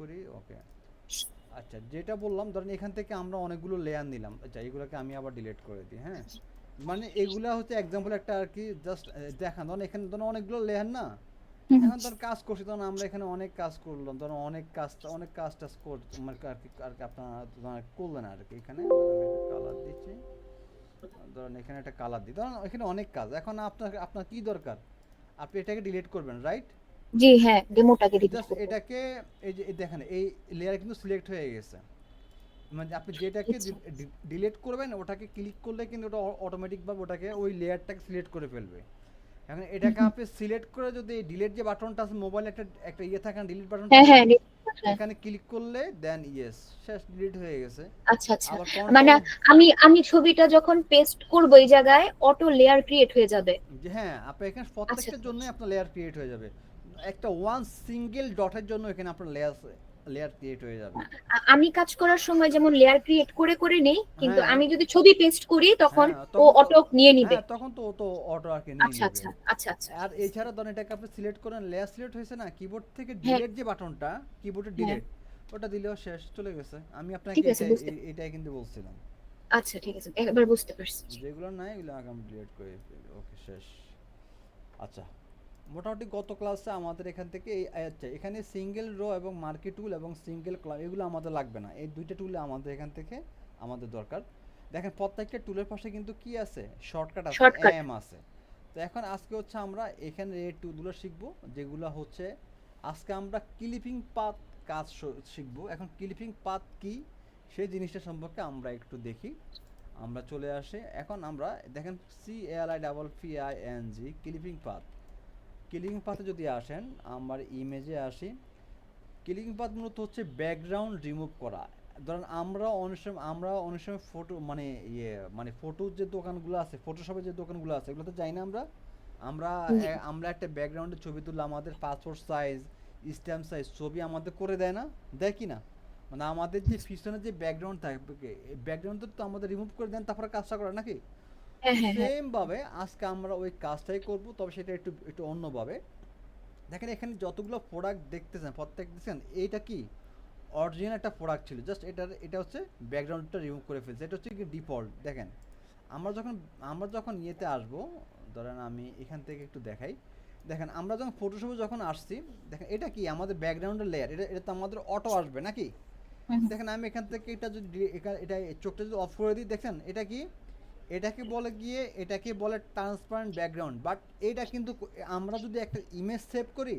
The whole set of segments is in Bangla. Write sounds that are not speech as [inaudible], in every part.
করি ওকে আচ্ছা যেটা বললাম ধরেন এখান থেকে আমরা অনেকগুলো লেয়ার নিলাম। আচ্ছা এগুলোকে আমি আবার ডিলিট করে দিই হ্যাঁ? মানে এগুলা হচ্ছে এক্সাম্পল একটা আর কি জাস্ট দেখান। ধরেন এখানে ধরেন অনেকগুলো লেয়ার না। এখন ধর কাজ করছি তখন আমরা এখানে অনেক কাজ করলাম ধরুন অনেক কাজ অনেক কাজ টাজ কর মানে আর কি আর কি আপনারা করলেন আর কি এখানে। কালার দিচ্ছি। ধরেন এখানে একটা কালার দিই। ধরেন এখানে অনেক কাজ। এখন আপনার আপনার কি দরকার? আপনি এটাকে ডিলিট করবেন রাইট জি হ্যাঁ ডেমোটাকে দিতে জাস্ট এটাকে এই যে দেখেন এই লেয়ার কিন্তু সিলেক্ট হয়ে গেছে। মানে আপনি যেটাকে আচ্ছা। ডিলিট করবেন ওটাকে ক্লিক করলে কিন্তু ওটা অটোমেটিক ভাবে ওটাকে ওই লেয়ারটাকে সিলেক্ট করে ফেলবে। এখন এটাকে আপনি সিলেক্ট করে যদি ডিলিট যে বাটনটা আছে মোবাইলে একটা একটা ইয়ে থাকে ডিলিট বাটন হ্যাঁ হ্যাঁ হ্যাঁ। এখানে ক্লিক করলে দেন ইয়েস শেষ ডিলিট হয়ে গেছে। আচ্ছা আচ্ছা। মানে আমি আমি ছবিটা যখন পেস্ট করব এই জায়গায় অটো লেয়ার ক্রিয়েট হয়ে যাবে। হ্যাঁ আপনি এখানে আচ্ছা, প্রত্যেকটার জন্য আপনার লেয়ার ক্রিয়েট হয়ে যাবে। একটা ওয়ান সিঙ্গেল ডটের জন্য এখানে আপনার লেয়ার লেয়ার ক্রিয়েট হয়ে যাবে। আমি কাজ করার সময় যেমন লেয়ার ক্রিয়েট করে করে নেই কিন্তু হ্যাঁ। আমি যদি ছবি পেস্ট করি তখন হ্যাঁ, ও অটো নিয়ে নিবে। হ্যাঁ তখন তো ও তো অটো আর কি নিয়ে আচ্ছা আচ্ছা আচ্ছা আচ্ছা আর এছাড়া ধরেন এটাকে আপনি সিলেক্ট করেন লেয়ার সিলেক্ট হয়েছে না কিবোর্ড থেকে হ্যাঁ। ডিলিট যে বাটনটা কিবোর্ডে ডিলিট ওটা দিলেও শেষ চলে গেছে। আমি আপনাকে এটাই- কিন্তু বলছিলাম। আচ্ছা ঠিক আছে এবার বুঝতে পারছি। যেগুলো নাই এগুলো আগে আমি ডিলিট করে ওকে শেষ। আচ্ছা। মোটামুটি গত ক্লাসে আমাদের এখান থেকে এই আচ্ছা এখানে সিঙ্গেল রো এবং মার্কেট টুল এবং সিঙ্গেল ক্লাব এগুলো আমাদের লাগবে না। এই দুইটা টুল আমাদের এখান থেকে আমাদের দরকার। দেখেন প্রত্যেকটা টুলের পাশে কিন্তু কি আছে? শর্টকাট আছে এম আছে। তো এখন আজকে হচ্ছে আমরা এখানে এই টুলগুলো শিখব যেগুলো হচ্ছে আজকে আমরা ক্লিপিং পাত কাজ শিখব। এখন ক্লিপিং পাত কি? সেই জিনিসটা সম্পর্কে আমরা একটু দেখি। আমরা চলে আসি। এখন আমরা দেখেন C L I double P I N G clipping path clipping পাথে যদি আসেন আমার ইমেজে আসি কিলিং পাথ মূলত হচ্ছে ব্যাকগ্রাউন্ড রিমুভ করা। ধরেন আমরা অনেক সময় আমরা অনেক সময় ফটো মানে ইয়ে মানে ফটোর যে দোকানগুলো আছে ফটোশপের যে দোকানগুলো আছে এগুলোতে যাই না আমরা? আমরা আমরা একটা ব্যাকগ্রাউন্ডের ছবি তুললে আমাদের পাসপোর্ট সাইজ স্ট্যাম্প সাইজ ছবি আমাদের করে দেয় না? দেয় কি না? মানে আমাদের যে পিছনে যে ব্যাকগ্রাউন্ড থাকবে ব্যাকগ্রাউন্ড তো আমাদের রিমুভ করে দেন তারপরে কাজটা করে নাকি? হ্যাঁ হ্যাঁ হ্যাঁ। সেম ভাবে আজকে আমরা ওই কাজটাই করব তবে সেটা একটু একটু অন্যভাবে। দেখেন এখানে যতগুলো প্রোডাক্ট দেখতেছেন প্রত্যেক দেখছেন এইটা কি? অরিজিনাল একটা প্রোডাক্ট ছিল জাস্ট এটার এটা হচ্ছে ব্যাকগ্রাউন্ডটা রিমুভ করে ফেলছে এটা হচ্ছে কি ডিফল্ট দেখেন। আমরা যখন আমরা যখন ইয়েতে আসব ধরেন আমি এখান থেকে একটু দেখাই দেখেন আমরা যখন ফটোশপে যখন আসছি দেখেন এটা কি? আমাদের ব্যাকগ্রাউন্ডের লেয়ার এটা এটা তো আমাদের অটো আসবে নাকি। দেখেন আমি এখান থেকে এটা যদি এটা চোখটা যদি অফ করে দিই দেখেন এটা কি? এটাকে বলে গিয়ে এটাকে বলে ট্রান্সপারেন্ট ব্যাকগ্রাউন্ড বাট এটা কিন্তু আমরা যদি একটা ইমেজ সেভ করি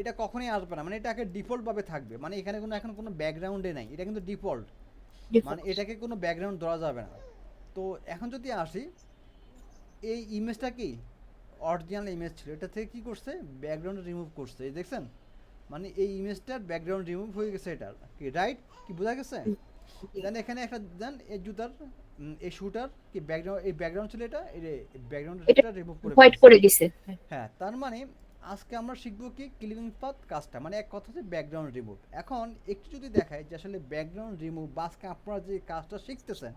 এটা কখনোই আসবে না। মানে এটাকে ডিফল্ট ভাবে থাকবে। মানে এখানে কোনো এখন কোনো ব্যাকগ্রাউন্ডে নাই। এটা কিন্তু ডিফল্ট মানে এটাকে কোনো ব্যাকগ্রাউন্ড দেওয়া যাবে না। তো এখন যদি আসি এই ইমেজটা কি? অরিজিনাল ইমেজ ছিল। এটা থেকে কি করছে? ব্যাকগ্রাউন্ড রিমুভ করছে। এই দেখছেন? মানে এই ইমেজটার ব্যাকগ্রাউন্ড রিমুভ হয়ে গেছে এটার। কি রাইট কি বোঝা গেছে? দেন এখানে একটা দেন এই জুতার এই শুটার কি ব্যাকগ্রাউন্ড এই ব্যাকগ্রাউন্ড ছিল এটা? এই ব্যাকগ্রাউন্ডটা রিমুভ করে হোয়াইট করে দিছে। হ্যাঁ তার মানে আজকে আমরা শিখব কি ক্লিপিং পাথ কাজটা মানে এক কথা হচ্ছে ব্যাকগ্রাউন্ড রিমুভ এখন একটু যদি দেখাই যে আসলে ব্যাকগ্রাউন্ড রিমুভ বা আজকে আপনারা যে কাজটা শিখতেছেন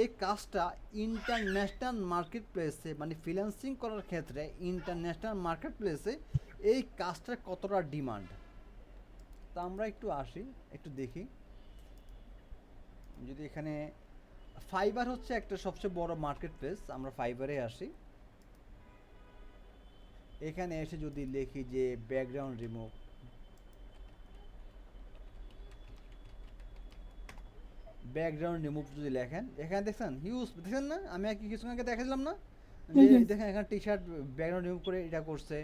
এই কাজটা ইন্টারন্যাশনাল মার্কেট প্লেসে মানে ফ্রিল্যান্সিং করার ক্ষেত্রে ইন্টারন্যাশনাল মার্কেট প্লেসে এই কাজটার কতটা ডিমান্ড তা আমরা একটু আসি একটু দেখি। যদি এখানে ফাইবার হচ্ছে একটা সবচেয়ে বড় মার্কেট প্লেস আমরা ফাইবারে আসি। এখানে এসে যদি লিখি যে ব্যাকগ্রাউন্ড রিমুভ ব্যাকগ্রাউন্ড রিমুভ যদি লেখেন এখানে দেখছেন? হিউজ দেখছেন না? আমি আর কি কিছু আগে দেখাছিলাম না? যে। দেখেন এখানে টি শার্ট ব্যাকগ্রাউন্ড রিমুভ করে এটা করছে।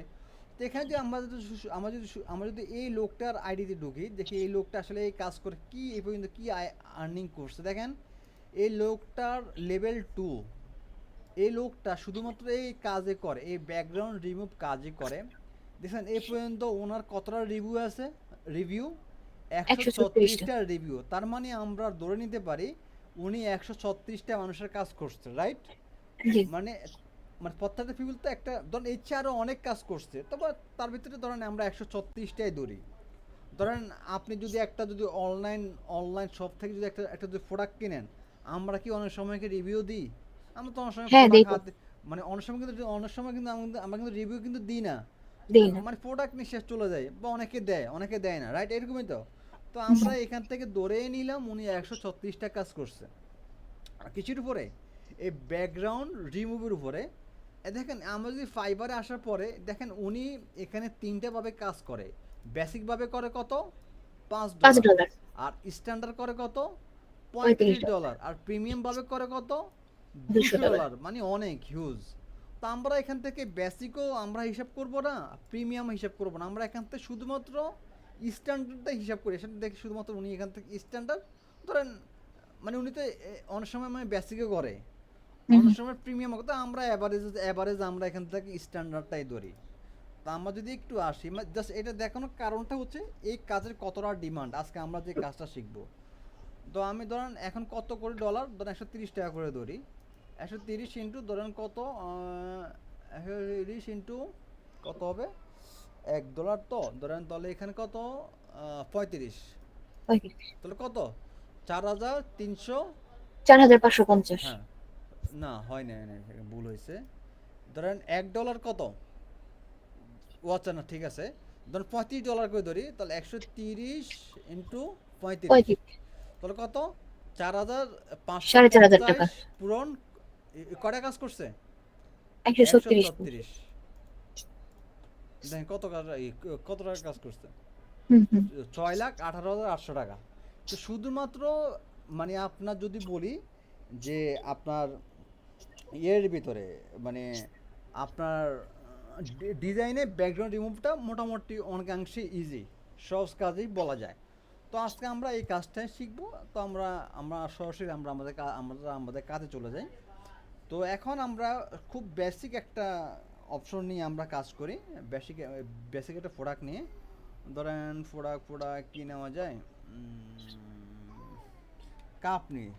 তো এখানে যে আমরা যদি আমরা যদি আমরা যদি এই লোকটার আইডিতে ঢুকি দেখি এই লোকটা আসলে এই কাজ করে কি এই পর্যন্ত কি আর্নিং করছে। দেখেন এই লোকটার লেভেল টু। এই লোকটা শুধুমাত্র এই কাজে করে এই ব্যাকগ্রাউন্ড রিমুভ কাজই করে। দেখছেন এই পর্যন্ত ওনার কতটা রিভিউ আছে? রিভিউ একশো ছত্রিশটা রিভিউ তার মানে আমরা ধরে নিতে পারি উনি একশো ছত্রিশটা মানুষের কাজ করছে রাইট মানে মানে প্রত্যেকটা পিপুল তো একটা ধরেন চেয়ে আরও অনেক কাজ করছে তবে তার ভিতরে ধরেন আমরা একশো ছত্রিশটাই ধরি। ধরেন আপনি যদি একটা যদি অনলাইন অনলাইন শপ থেকে যদি একটা একটা যদি প্রোডাক্ট কিনেন আমরা কি অনেক সময় কি রিভিউ দিই? আমরা তো অনেক সময় হ্যাঁ, মানে অনেক সময় কিন্তু অনেক সময় কিন্তু আমরা কিন্তু- রিভিউ কিন্তু দিই না। না। মানে প্রোডাক্ট নিয়ে শেষ চলে যায় বা অনেকে দেয় অনেকে দেয় না রাইট এরকমই তো। তো আমরা এখান থেকে ধরেই নিলাম উনি একশো ছত্রিশটা কাজ করছে। আর কিছুর উপরে এই ব্যাকগ্রাউন্ড রিমুভের উপরে এ দেখেন আমরা যদি ফাইবারে আসার পরে দেখেন উনি এখানে তিনটে ভাবে কাজ করে। বেসিক ভাবে করে কত? পাঁচ ডলার আর স্ট্যান্ডার্ড করে কত? পঁয়ত্রিশ ডলার। আর প্রিমিয়াম ভাবে করে কত? দুশো ডলার। ডলার মানে অনেক হিউজ তো আমরা এখান থেকে বেসিকও আমরা হিসাব করব না প্রিমিয়াম হিসাব করব না। আমরা এখান থেকে শুধুমাত্র স্ট্যান্ডার্ডটা হিসাব করি। সেটা দেখি শুধুমাত্র উনি এখান থেকে স্ট্যান্ডার্ড ধরেন মানে উনি তো অনেক সময় মানে বেসিকও করে। অনেক সময় প্রিমিয়াম তো আমরা অ্যাভারেজ অ্যাভারেজ আমরা এখান থেকে স্ট্যান্ডার্ডটাই ধরি। তা আমরা যদি একটু আসি জাস্ট এটা দেখানোর কারণটা হচ্ছে এই কাজের কতটা ডিমান্ড আজকে আমরা যে কাজটা শিখব। তো আমি ধরেন এখন কত করে ডলার ধরেন একশো তিরিশ টাকা করে ধরি। একশো তিরিশ ইন্টু ধরেন কত? একশো তিরিশ ইন্টু কত হবে? এক ডলার তো। ধরেন তাহলে এখানে কত? পঁয়ত্রিশ। তাহলে কত? চার হাজার তিনশো। চার হাজার পাঁচশো পঞ্চাশ। হ্যাঁ। না হয় না ভুল হয়েছে। ধরেন এক ডলার কত? ও আচ্ছা না ঠিক আছে। ধরেন পঁয়ত্রিশ ডলার করে ধরি তাহলে একশো তিরিশ ইন্টু পঁয়ত্রিশ। তাহলে কত? চার হাজার পাঁচশো সাড়ে চার হাজার টাকা। পূরণ কটা কাজ করছে? একশো ছত্রিশ দেখেন কত কাজ কত টাকা কাজ করছে? ছয় লাখ আঠারো হাজার আটশো টাকা। তো শুধুমাত্র মানে আপনার যদি বলি যে আপনার ইয়ের ভিতরে মানে আপনার ডিজাইনে ব্যাকগ্রাউন্ড রিমুভটা মোটামুটি অনেকাংশে ইজি সহজ কাজেই বলা যায়। তো আজকে আমরা এই কাজটাই শিখব। তো আমরা আমরা সরাসরি আমরা আমাদের আমরা আমাদের কাজে চলে যাই। তো এখন আমরা খুব বেসিক একটা অপশন নিয়ে আমরা কাজ করি। বেসিক বেসিক একটা প্রোডাক্ট নিয়ে। ধরেন প্রোডাক্ট প্রোডাক্ট কি নেওয়া যায়? কাপ নিয়ে।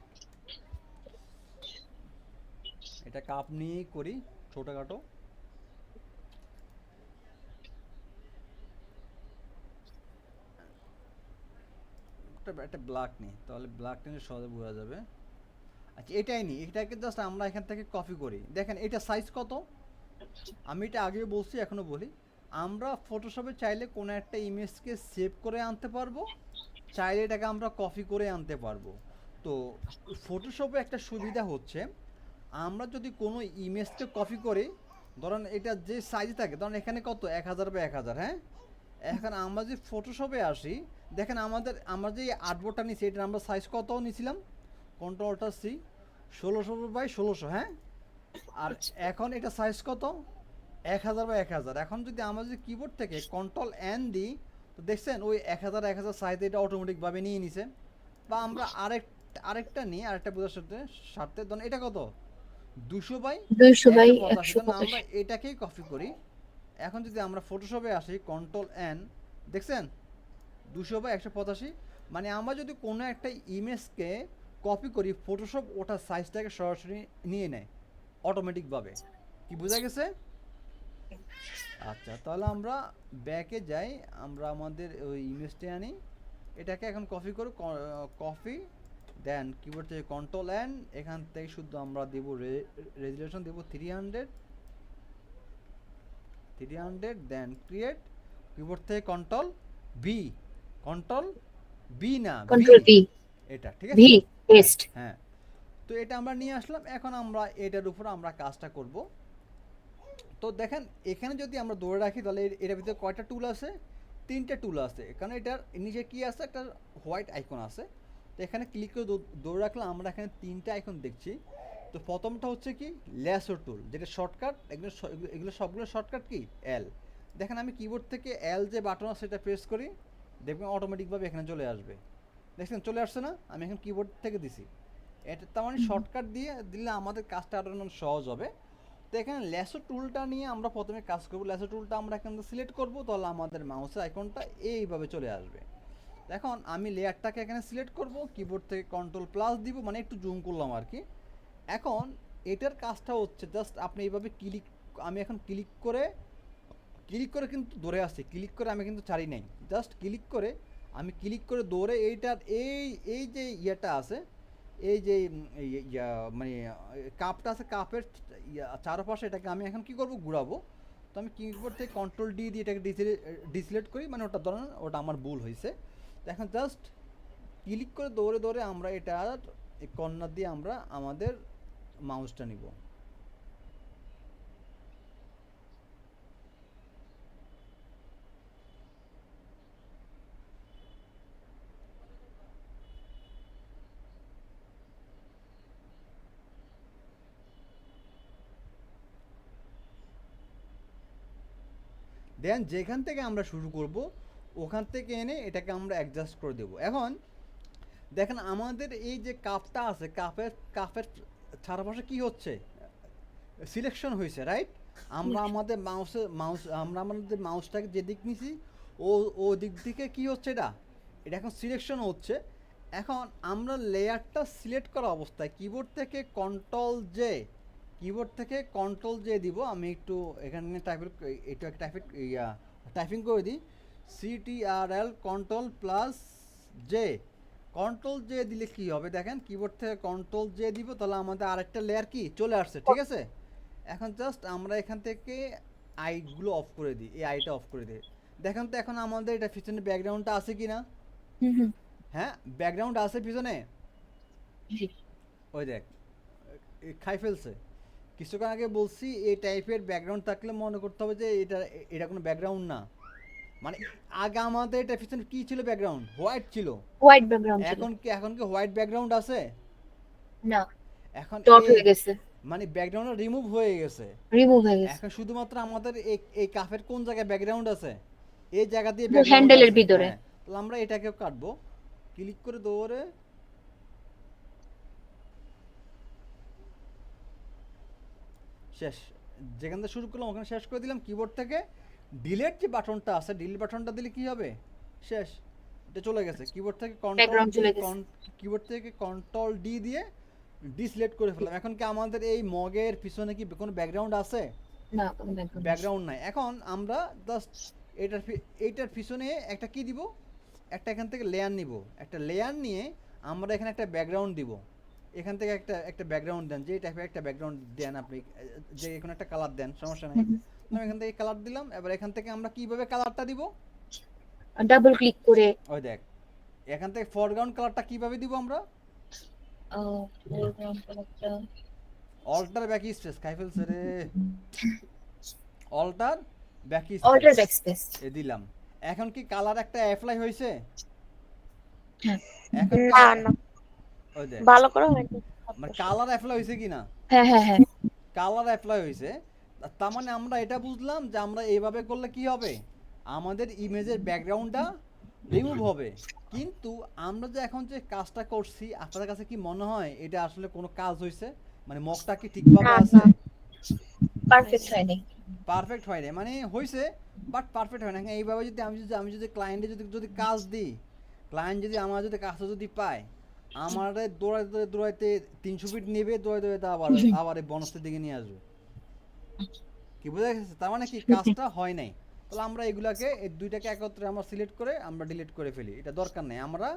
এটা কাপ নিয়েই করি ছোটোখাটো। একটা একটা ব্ল্যাক নিই, তাহলে ব্ল্যাকটা নিয়ে সহজে বোঝা যাবে। আচ্ছা এটাই নি এটাকে জাস্ট আমরা এখান থেকে কপি করি। দেখেন, এটা সাইজ কত? আমি এটা আগে বলছি, এখনও বলি। আমরা ফটোশপে চাইলে কোনো একটা ইমেজকে সেভ করে আনতে পারব, চাইলে এটাকে আমরা কপি করে আনতে পারব। তো ফটোশপে একটা সুবিধা হচ্ছে, আমরা যদি কোনো ইমেজকে কপি করি, ধরেন এটা যে সাইজ থাকে, ধরেন এখানে কত? এক হাজার বা এক হাজার হ্যাঁ? এখন আমরা যে ফটোশপে আসি দেখেন আমাদের আমরা যে আর্টবোর্ডটা নিচ্ছি এটা আমরা সাইজ কত নিয়েছিলাম কন্ট্রোল কন্ট্রোলটা সি ষোলোশো বাই ষোলোশো হ্যাঁ? আর এখন এটা সাইজ কত? এক হাজার বা এক হাজার। এখন যদি আমরা যদি কিবোর্ড থেকে কন্ট্রোল এন দিই তো দেখছেন ওই এক হাজার এক হাজার সাইজ এটা অটোমেটিকভাবে নিয়ে নিছে। বা আমরা আরেক আরেকটা নিই আরেকটা বোঝার সাথে সাথে ধরুন এটা কত? দুশো বাই দুইশো বাই আমরা এটাকেই কপি করি। এখন যদি আমরা ফটোশপে আসি কন্ট্রোল এন দেখছেন? দুশো বা একশো পঁচাশি। মানে আমরা যদি কোনো একটা ইমেজকে কপি করি ফটোশপ ওটা সাইজটাকে সরাসরি নিয়ে নেয় অটোমেটিকভাবে কি বোঝা গেছে? আচ্ছা তাহলে আমরা ব্যাকে যাই, আমরা আমাদের ওই ইমেজটা আনি। এটাকে এখন কপি করি কপি দেন কিবোর্ড থেকে কন্ট্রোল এন এখান থেকে শুধু আমরা দেব রেজুলেশন দেবো থ্রি হান্ড্রেড থ্রি হান্ড্রেড দেন ক্রিয়েট কিবোর্ড থেকে কন্ট্রোল বি কন্ট্রোল বি না কন্ট্রোল ভি এটা ঠিক আছে? ভি পেস্ট হ্যাঁ। তো এটা আমরা নিয়ে আসলাম। এখন আমরা এটার উপর আমরা কাজটা করব। তো দেখেন এখানে যদি আমরা ধরে রাখি তাহলে এর- এটার ভিতরে কয়টা টুল আছে? তিনটে টুল আছে। কারণ এটার নিচে কি আছে? একটা হোয়াইট আইকন আছে। তো এখানে ক্লিক করে ধরে রাখলে আমরা এখানে তিনটে আইকন দেখছি। তো প্রথমটা হচ্ছে কি? ল্যাসো টুল যেটা শর্টকাট এগুলো- এগুলো সবগুলো শর্টকাট কি? এল দেখেন আমি কিবোর্ড থেকে এল যে বাটন আছে সেটা প্রেস করি। দেখবেন অটোমেটিকভাবে এখানে চলে আসবে। দেখছেন চলে আসছে না? আমি এখন কিবোর্ড থেকে দিছি। এটা তার মানে শর্টকাট দিয়ে দিলে আমাদের কাজটা আরও সহজ হবে। তো এখানে ল্যাসো টুলটা নিয়ে আমরা প্রথমে কাজ করব। ল্যাসো টুলটা আমরা এখান থেকে সিলেক্ট করব তাহলে আমাদের মাউসের আইকনটা এইভাবে চলে আসবে। এখন আমি লেয়ারটাকে এখানে সিলেক্ট করব কিবোর্ড থেকে কন্ট্রোল প্লাস দিব মানে একটু জুম করলাম আর কি। এখন এটার কাজটা হচ্ছে জাস্ট আপনি এইভাবে ক্লিক আমি এখন ক্লিক করে ক্লিক করে কিন্তু দৌড়ে আসছি। ক্লিক করে আমি কিন্তু ছাড়ি নাই। জাস্ট ক্লিক করে আমি ক্লিক করে দৌড়ে এইটার এই এই যে ইয়েটা আছে, এই যে মানে কাপটা আছে, কাপের চারপাশে এটাকে আমি এখন কি করব, ঘুরাবো। তো আমি কিবোর্ড থেকে কন্ট্রোল ডি দিয়ে এটাকে ডিসিলেক্ট করি মানে ওটা ধরেন, ওটা আমার ভুল হয়েছে। তো এখন জাস্ট ক্লিক করে দৌড়ে দৌড়ে আমরা এটা এই কর্নার দিয়ে আমরা আমাদের মাউসটা নিব। দেন যেখান থেকে আমরা শুরু করব ওখান থেকে এনে এটাকে আমরা অ্যাডজাস্ট করে দেব। এখন দেখেন আমাদের এই যে কাপটা আছে কাপের কাপের চারপাশে কি হচ্ছে? সিলেকশন হয়েছে রাইট আমরা আমাদের মাউসে মাউস আমরা আমাদের মাউসটাকে যে দিক নিছি ও ও দিক থেকে কি হচ্ছে এটা? এটা এখন সিলেকশন হচ্ছে। এখন আমরা লেয়ারটা সিলেক্ট করা অবস্থায় কিবোর্ড থেকে কন্ট্রোল জে কিবোর্ড থেকে কন্ট্রোল জে দিব আমি একটু এখানে টাইপের একটু টাইপের ইয়া টাইপিং করে দিই। CTRL control plus J control J দিলে কি হবে দেখেন কিবোর্ড থেকে কন্ট্রোল জে দিব তাহলে আমাদের আরেকটা লেয়ার কি? চলে আসছে ঠিক আছে? এখন জাস্ট আমরা এখান থেকে আইগুলো অফ করে দিই এই আইটা অফ করে দিই। দেখেন তো এখন আমাদের এটা পিছনে ব্যাকগ্রাউন্ডটা আছে কি না হ্যাঁ ব্যাকগ্রাউন্ড আছে পিছনে? ওই দেখ খাই ফেলছে। কিছুক্ষণ আগে বলছি এই টাইপের ব্যাকগ্রাউন্ড থাকলে মনে করতে হবে যে এটা এটা কোনো ব্যাকগ্রাউন্ড না। মানে আগে আমাদের এটা পিছনে কি ছিল ব্যাকগ্রাউন্ড হোয়াইট ছিল। হোয়াইট ব্যাকগ্রাউন্ড এখন কি এখন কি হোয়াইট ব্যাকগ্রাউন্ড আছে? না। এখন ডট হয়ে গেছে। মানে ব্যাকগ্রাউন্ড রিমুভ হয়ে গেছে। রিমুভ হয়ে গেছে। এখন শুধুমাত্র আমাদের এই এই কাফের কোন জায়গায় ব্যাকগ্রাউন্ড আছে? এই জায়গা দিয়ে আছে। ভিতরে। হ্যাঁ, তাহলে আমরা এটাকেও কাটবো। ক্লিক করে দৌড়ে শেষ। যেখান থেকে শুরু করলাম ওখানে শেষ করে দিলাম কিবোর্ড থেকে। ডিলেট যে বাটনটা আছে ডিলিট বাটনটা দিলে কি হবে? শেষ। এটা চলে গেছে। কিবোর্ড থেকে কন্ট্রোল। কিবোর্ড থেকে কন্ট্রোল ডি দিয়ে ডিসলেট করে ফেললাম। এখন কি আমাদের এই মগের পিছনে কি কোনো ব্যাকগ্রাউন্ড আছে? না ব্যাকগ্রাউন্ড নাই। এখন আমরা জাস্ট এটার এইটার পিছনে একটা কি দিব? একটা এখান থেকে লেয়ার নিব। একটা লেয়ার নিয়ে আমরা এখানে একটা ব্যাকগ্রাউন্ড দিব। এখান থেকে একটা একটা ব্যাকগ্রাউন্ড দেন যে টাইপের একটা ব্যাকগ্রাউন্ড দেন আপনি যে কোনো একটা কালার দেন সমস্যা নাই। [laughs] আমি এখান থেকে কালার দিলাম এবার এখান থেকে আমরা কীভাবে কালারটা দিব? ডাবল ক্লিক করে। ওই দেখ এখান থেকে ফরগ্রাউন্ড কালারটা কীভাবে দিব আমরা? অল্টার ব্যাক স্পেস খাই ফেলছে রে alter back alter back space এ দিলাম। এখন কি কালার একটা অ্যাপ্লাই হয়েছে হ্যাঁ। এখন না না। ভালো করে হয়নি মানে কালার অ্যাপ্লাই হয়েছে কি না? হ্যাঁ হ্যাঁ হ্যাঁ। কালার অ্যাপ্লাই হয়েছে। তার মানে আমরা এটা বুঝলাম যে আমরা এইভাবে করলে কি হবে? আমাদের ইমেজের ব্যাকগ্রাউন্ডটা রিমুভ হবে। কিন্তু আমরা যে এখন যে কাজটা করছি আপনাদের কাছে কি মনে হয় এটা আসলে কোনো কাজ হয়েছে? মানে মগটা কি ঠিকভাবে আছে? পারফেক্ট হয়নি। পারফেক্ট হয় না মানে হয়েছে বাট পারফেক্ট হয় না হ্যাঁ, এইভাবে যদি আমি যদি আমি যদি ক্লায়েন্টে যদি যদি কাজ দিই ক্লায়েন্ট যদি আমার যদি কাজটা যদি পায় আমার দৌড়াইতে দৌড়াইতে তিনশো ফিট নেবে দৌড়াই দৌড়াইতে আবার আবার বনস্তের দিকে নিয়ে আসবে। কি বোঝা গেছে? তার মানে কি কাজটা হয় নাই। তাহলে আমরা এগুলাকে এই দুইটাকে একত্রে আমরা সিলেক্ট করে আমরা ডিলিট করে ফেলি। এটা দরকার নেই। আমরা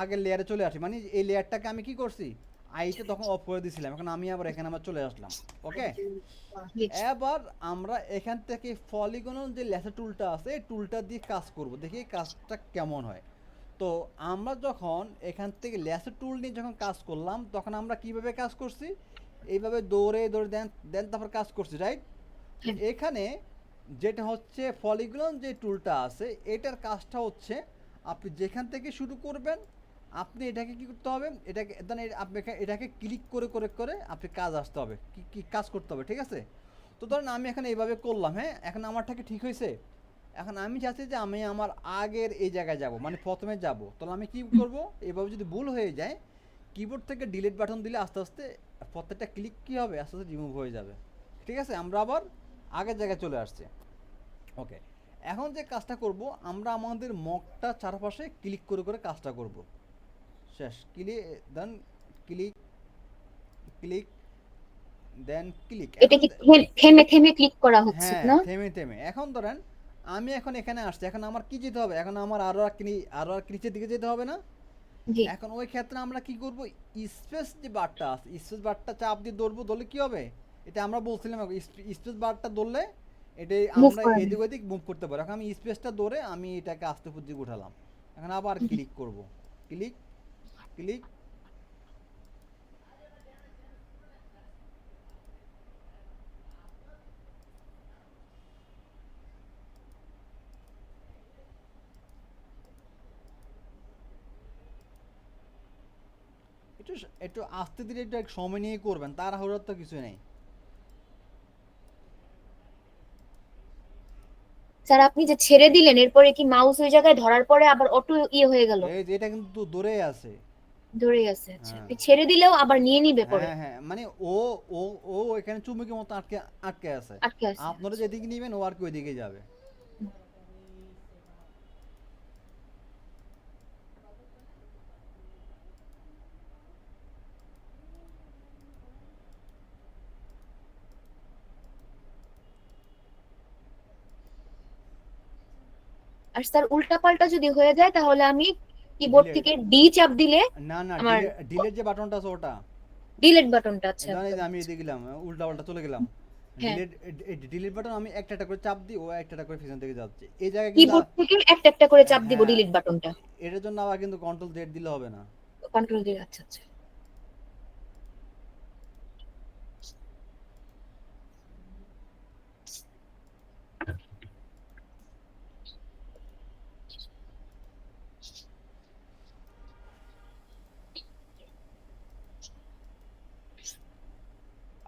আগের লেয়ারে চলে আসি। মানে এই লেয়ারটাকে আমি কি করছি? আইতে তখন অফ করে দিয়েছিলাম এখন আমি আবার এখানে আবার চলে আসলাম। ওকে এবার আমরা এখান থেকে পলিগনাল যে লেসার টুলটা আছে এই টুলটা দিয়ে কাজ করব। দেখি কাজটা কেমন হয়। তো আমরা যখন এখান থেকে লেসার টুল নিয়ে যখন কাজ করলাম তখন আমরা কীভাবে কাজ করছি? এইভাবে দৌড়ে দৌড়ে দেন দেন তারপর কাজ করছি রাইট। এখানে যেটা হচ্ছে পলিগন যে টুলটা আছে এটার কাজটা হচ্ছে আপনি যেখান থেকে শুরু করবেন আপনি এটাকে কি করতে হবে? এটাকে দেন আপনি এটাকে ক্লিক করে করে করে আপনি কাজ আসতে হবে কি কি কাজ করতে হবে ঠিক আছে? তো ধরেন আমি এখানে এইভাবে করলাম হ্যাঁ? এখন আমারটাকে ঠিক হয়েছে? এখন আমি চাচ্ছি যে আমি আমার আগের এই জায়গায় যাব মানে প্রথমে যাব তাহলে আমি কি করব এভাবে যদি ভুল হয়ে যায় কিবোর্ড থেকে ডিলিট বাটন দিলে আস্তে আস্তে প্রত্যেকটা ক্লিক কি হবে আস্তে আস্তে রিমুভ হয়ে যাবে ঠিক আছে আমরা আবার আগের জায়গায় চলে আসছি ওকে এখন যে কাজটা করব আমরা আমাদের মগটা চারপাশে ক্লিক করে করে কাজটা করব শেষ ক্লিক দেন ক্লিক ক্লিক দেন ক্লিক এটা কি থেমে থেমে ক্লিক করা হচ্ছে হ্যাঁ না থেমে থেমে এখন ধরেন আমি এখন এখানে আসছি। এখন আমার কি যেতে হবে? এখন আমার আরও এক নি- আরও এক নিচের দিকে যেতে হবে না? এখন ওই ক্ষেত্রে আমরা কি করব? স্পেস যে বারটা আছে স্পেস বারটা চাপ দিয়ে ধরবো ধরলে কি হবে? এটা আমরা বলছিলাম স্পেস বারটা ধরলে এটাই Move আমরা এদিক ওদিক মুভ করতে পারি। এখন আমি স্পেসটা ধরে আমি এটাকে আস্তে উপর উঠালাম। এখন আবার ক্লিক করব। ক্লিক ক্লিক একটু আস্তে ধীরে একটু সময় নিয়ে করবেন তার হওয়ার তো কিছু নেই। স্যার আপনি যে ছেড়ে দিলেন এরপরে কি মাউস ওই জায়গায় ধরার পরে আবার অটো ইয়ে হয়ে গেল? এই যে এটা কিন্তু দূরে আছে। ধরে আছে আচ্ছা। হ্যাঁ। আপনি ছেড়ে দিলেও আবার নিয়ে নিবে পরে? হ্যাঁ হ্যাঁ মানে ও ও ও এখানে চুমুকের মতো আটকে আটকে আছে। আটকে আছে। আপনারা যেদিকে নেবেন ও আর কি ওইদিকে যাবে। আর স্যার উল্টা পাল্টা যদি হয়ে যায় তাহলে আমি কিবোর্ড থেকে ডি চাপ দিলে না না ডিলেট যে বাটনটা আছে ওটা। ডিলিট বাটনটা আচ্ছা আমি এদিকে গেলাম উল্টা পাল্টা চলে গেলাম। হ্যাঁ। ডিলেট ডিলিট বাটন আমি একটা একটা করে চাপ দিই ও একটা একটা করে পিছন থেকে যাচ্ছে। এই জায়গায় কিবোর্ড থেকে একটা একটা করে চাপ দিব হ্যাঁ। ডিলিট বাটনটা এটার জন্য আবার কিন্তু কন্ট্রোল জেড দিলে হবে না। কন্ট্রোল দিয়ে আচ্ছা আচ্ছা।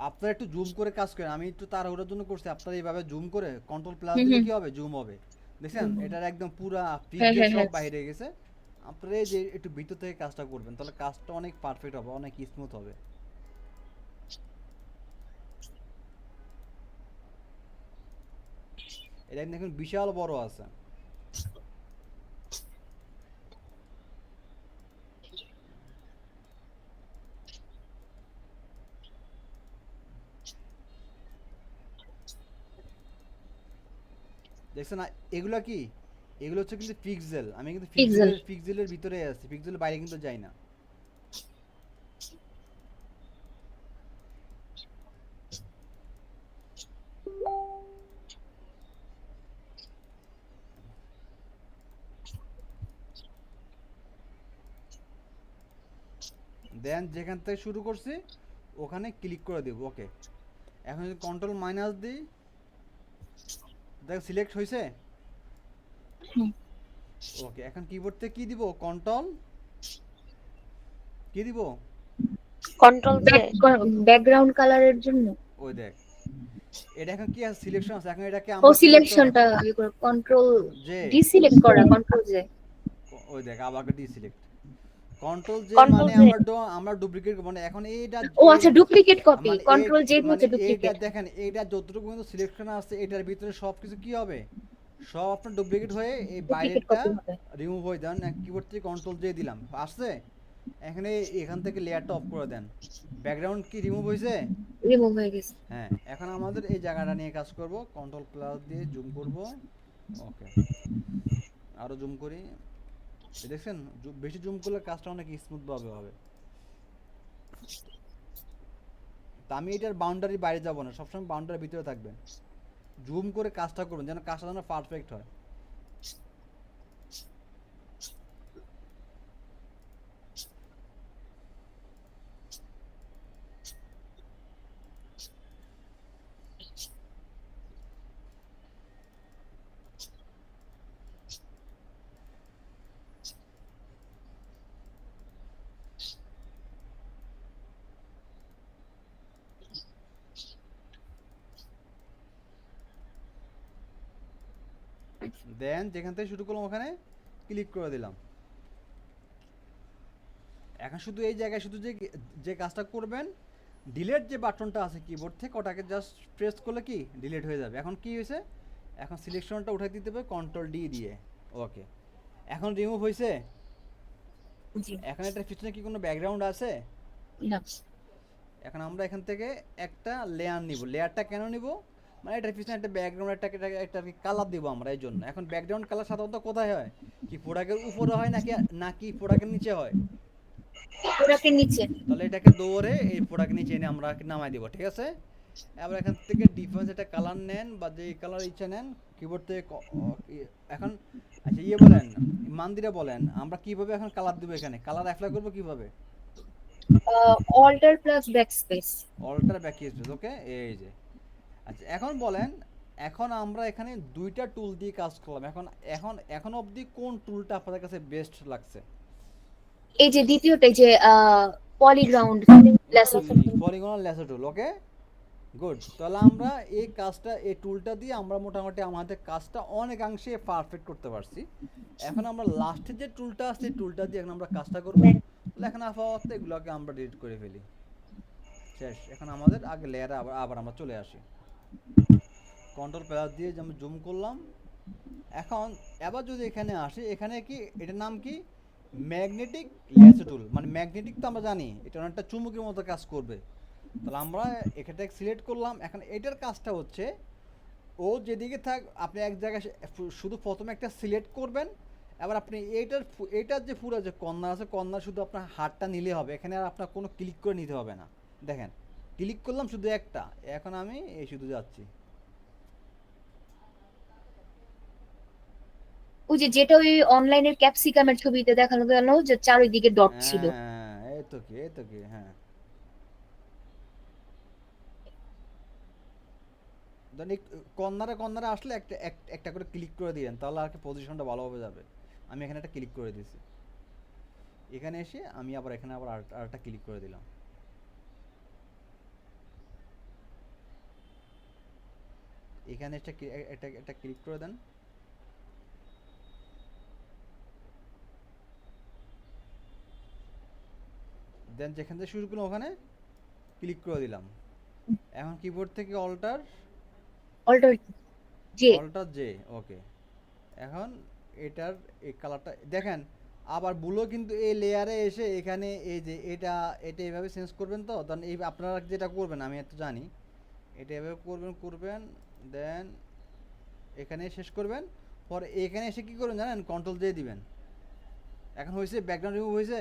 আপনারা একটু জুম করে কাজ করেন আমি একটু তাড়াহুড়োর জন্য করছি আপনারা এইভাবে জুম করে কন্ট্রোল প্লাস দিলে কি হবে? জুম হবে। দেখছেন। এটার একদম পুরা হ্যাঁ, হ্যাঁ, সব হ্যাঁ। বাইরে গেছে। আপনারা এই যে একটু ভিতর থেকে কাজটা করবেন তাহলে কাজটা অনেক পারফেক্ট হবে অনেক স্মুথ হবে। এটা দেখুন বিশাল বড় আছে। দেখছেন না এগুলা কি? এগুলো হচ্ছে কিন্তু পিক্সেল আমি কিন্তু Pixel. পিক্সেলের পিক্সেলের ভিতরে আছি পিক্সেলের বাইরে কিন্তু যাই না। দেন যেখান থেকে শুরু করছি ওখানে ক্লিক করে দেব ওকে এখন যদি কন্ট্রোল মাইনাস দিই দেখ সিলেক্ট হয়েছে। ওকে এখন কিবোর্ড থেকে কি দিব? কন্ট্রোল কি দিব? কন্ট্রোল ব্যাকগ্রাউন্ড কালারের জন্য। ওই দেখ। এটা এখন কি আছে? সিলেকশন আছে। এখন এটাকে আমরা ও সিলেকশনটা কন্ট্রোল যে ডিসিলেক্ট করা কন্ট্রোল জে ওই দেখ আবার ডি সিলেক্ট কন্ট্রোল Control মানে। আমরা আমরা ডুপ্লিকেট মানে এখন এইটা ও আচ্ছা ডুপ্লিকেট কপি কন্ট্রোল জে হচ্ছে ডুপ্লিকেট দেখেন এইটা যতটুকু পর্যন্ত সিলেকশন আছে এটার ভিতরে সবকিছু কি হবে? সব আপনার ডুপ্লিকেট হয়ে এই বাইরেটা রিমুভ হয়ে দেন কিবোর্ড থেকে কন্ট্রোল দিয়ে দিলাম আসছে? এখানে এখান থেকে লেয়ারটা অফ করে দেন। ব্যাকগ্রাউন্ড কি রিমুভ হয়েছে? রিমুভ হয়ে গেছে। হ্যাঁ এখন আমাদের এই জায়গাটা নিয়ে কাজ করব কন্ট্রোল প্লাস দিয়ে জুম করব। ওকে আরও জুম করি। দেখছেন বেশি জুম করলে কাজটা অনেক স্মুথ ভাবে হবে। তা আমি এটার বাউন্ডারি বাইরে যাব না, সবসময় বাউন্ডারির ভিতরে থাকবেন। জুম করে কাজটা করুন, যেন কাজটা যেন পারফেক্ট হয়। দেন যেখান থেকে শুরু করলাম ওখানে ক্লিক করে দিলাম। এখন শুধু এই জায়গায় শুধু যে যে কাজটা করবেন ডিলেট যে বাটনটা আছে কিবোর্ড থেকে ওটাকে জাস্ট প্রেস করলে কি? ডিলিট হয়ে যাবে। এখন কি হয়েছে? এখন সিলেকশনটা উঠাই দিতে হবে কন্ট্রোল ডি দিয়ে। ওকে এখন রিমুভ হয়েছে? এখন এটার পিছনে কি কোনো ব্যাকগ্রাউন্ড আছে? না। এখন আমরা এখান থেকে একটা লেয়ার নিব। লেয়ারটা কেন নিব? মানে এটার পিছনে একটা ব্যাকগ্রাউন্ড একটা একটা কালার দিব আমরা এই জন্য। এখন ব্যাকগ্রাউন্ড কালার সাধারণত কোথায় হয়? কি প্রোডাক্টের উপরে হয় নাকি নাকি প্রোডাক্টের নিচে হয়? প্রোডাক্টের নিচে। তাহলে এটাকে দৌড়ে এই প্রোডাক্ট নিচে এনে আমরা নামাই দিব ঠিক আছে? এবার এখান থেকে ডিফারেন্স একটা কালার নেন বা যে কালার ইচ্ছা নেন কিবোর্ড থেকে এখন আচ্ছা ইয়ে বলেন মান্দিরা বলেন আমরা কীভাবে এখন কালার দেবো এখানে? কালার অ্যাপ্লাই করব কীভাবে? Alter plus backspace alter backspace okay এই যে। আচ্ছা এখন বলেন এখন আমরা এখানে দুইটা টুল দিয়ে কাজ করলাম। এখন এখন এখন অবধি কোন টুলটা আপনাদের কাছে বেস্ট লাগছে? এই যে দ্বিতীয়টা এই যে পলিগ্রাউন্ড lesson polygonal lasso tool okay good তাহলে আমরা এই কাজটা এই টুলটা দিয়ে আমরা মোটামুটি আমাদের কাজটা অনেকাংশে পারফেক্ট করতে পারছি। এখন আমরা লাস্টের যে টুলটা আছে টুলটা দিয়ে এখন আমরা কাজটা করব। তাহলে এখন আপাতত এগুলোকে আমরা ডিলিট করে ফেলি। শেষ। এখন আমাদের আগে লেয়ারে আবার আবার আমরা চলে আসি। কন্ট্রোল প্লাস দিয়ে যে আমরা জুম করলাম। এখন, এবার যদি এখানে আসি, এখানে কি, এটার নাম কি? Magnetic lasso tool. মানে ম্যাগনেটিক তো আমরা জানি, এটা অনেকটা চুমুকের মতো কাজ করবে। তাহলে আমরা এখানটা সিলেক্ট করলাম। এখন এটার কাজটা হচ্ছে, ও যেদিকে থাক, আপনি এক জায়গায় শুধু প্রথমে একটা সিলেক্ট করবেন। এবার আপনি এইটার এইটার যে পুরো যে কর্নার আছে, কর্নার শুধু আপনার হাতটা নিলে হবে। এখানে আর আপনার কোনো ক্লিক করে নিতে হবে না। দেখেন ক্লিক করলাম শুধু একটা। এখন আমি এই শুধু যাচ্ছি। ওই যে যেটা ওই অনলাইনের ক্যাপসিকামের ছবিতে দেখানো গেল যে চারিদিকে ডট ছিল। হ্যাঁ এই তো কি এই তো কি হ্যাঁ। ধরেন কর্নারে কর্নারে আসলে একটা একটা করে ক্লিক করে দিলেন তাহলে আর কি পজিশনটা ভালোভাবে যাবে। আমি এখানে একটা ক্লিক করে দিয়েছি। এখানে এসে আমি আবার এখানে আবার আরেকটা ক্লিক করে দিলাম। এখানে একটা কি- এ- এটা একটা ক্লিক করে দেন। দেন যেখান থেকে শুরু করলাম ওখানে ক্লিক করে দিলাম। এখন কিবোর্ড থেকে অল্টার অল্টার যে অল্টার জে ওকে এখন এটার এই কালারটা দেখেন আবার বুলো কিন্তু এই লেয়ারে এসে এখানে এই যে এটা এটা এইভাবে চেঞ্জ করবেন তো? তখন এই আপনারা যেটা করবেন আমি এত জানি। এটা এভাবে করবেন করবেন দেন এখানে শেষ করবেন। পরে এখানে এসে কি করবেন জানেন? কন্ট্রোল দিয়ে দিবেন। এখন হয়েছে ব্যাকগ্রাউন্ড রিমুভ হয়েছে।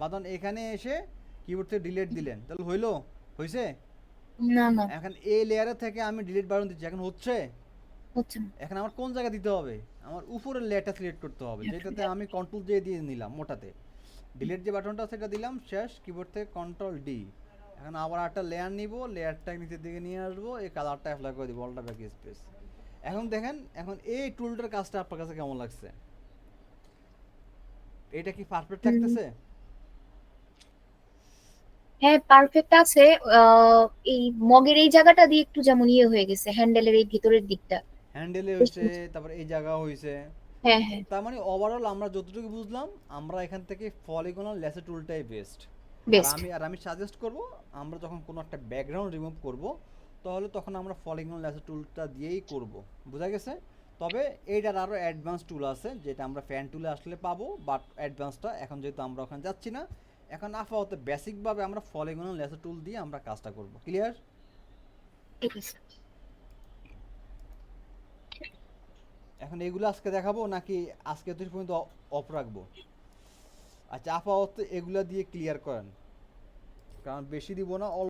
বাদন এখানে এসে কিবোর্ড থেকে ডিলিট দিলেন। তাহলে হইল? হয়েছে না না। এখন এই লেয়ারে থেকে আমি ডিলিট বাটন দিচ্ছি। এখন হচ্ছে? হচ্ছে এখন আমার কোন জায়গা দিতে হবে? আমার উপরের লেয়ারটা সিলেক্ট করতে হবে। যেটাতে আমি কন্ট্রোল দিয়ে দিয়ে নিলাম মোটাতে। ডিলিট যে বাটনটা সেটা দিলাম শেষ কিবোর্ড থেকে কন্ট্রোল ডি এখন আবার একটা লেয়ার নিব লেয়ারটা নিচের দিকে নিয়ে আসব এই কালারটা অ্যাপ্লাই করে দিব অলটা ব্যাক স্পেস এখন দেখেন এখন এই টুলটার কাজটা আপনার কাছে কেমন লাগছে? এটা কি পারফেক্ট থাকতেছে? হ্যাঁ পারফেক্ট আছে। এই মগের এই জায়গাটা দিয়ে একটু যেমন ইয়ে হয়ে গেছে হ্যান্ডেলের এই ভিতরের দিকটা। হ্যান্ডেলে হয়েছে তারপর এই জায়গা হয়েছে। হ্যাঁ হ্যাঁ। তার মানে ওভারঅল আমরা যতটুকু বুঝলাম আমরা এখান থেকে পলিগনাল লেসে টুলটাই বেস্ট আর আমি আর আমি সাজেস্ট করব আমরা যখন কোনো একটা ব্যাকগ্রাউন্ড রিমুভ করব তাহলে তখন আমরা টুলটা দিয়েই করব। বোঝা গেছে? তবে এইটার আরও অ্যাডভান্স টুল আছে যেটা আমরা ফ্যান টুলে আসলে পাবো বাট অ্যাডভান্সটা এখন যেহেতু আমরা ওখানে যাচ্ছি না এখন আপাতত বেসিকভাবে আমরা টুল দিয়ে আমরা কাজটা করব। ক্লিয়ার এখন এগুলো আজকে দেখাবো নাকি আজকে তুই পর্যন্ত অফ রাখব? আচ্ছা আপাতত এগুলা দিয়ে ক্লিয়ার করেন। কারণ বেশি দিব না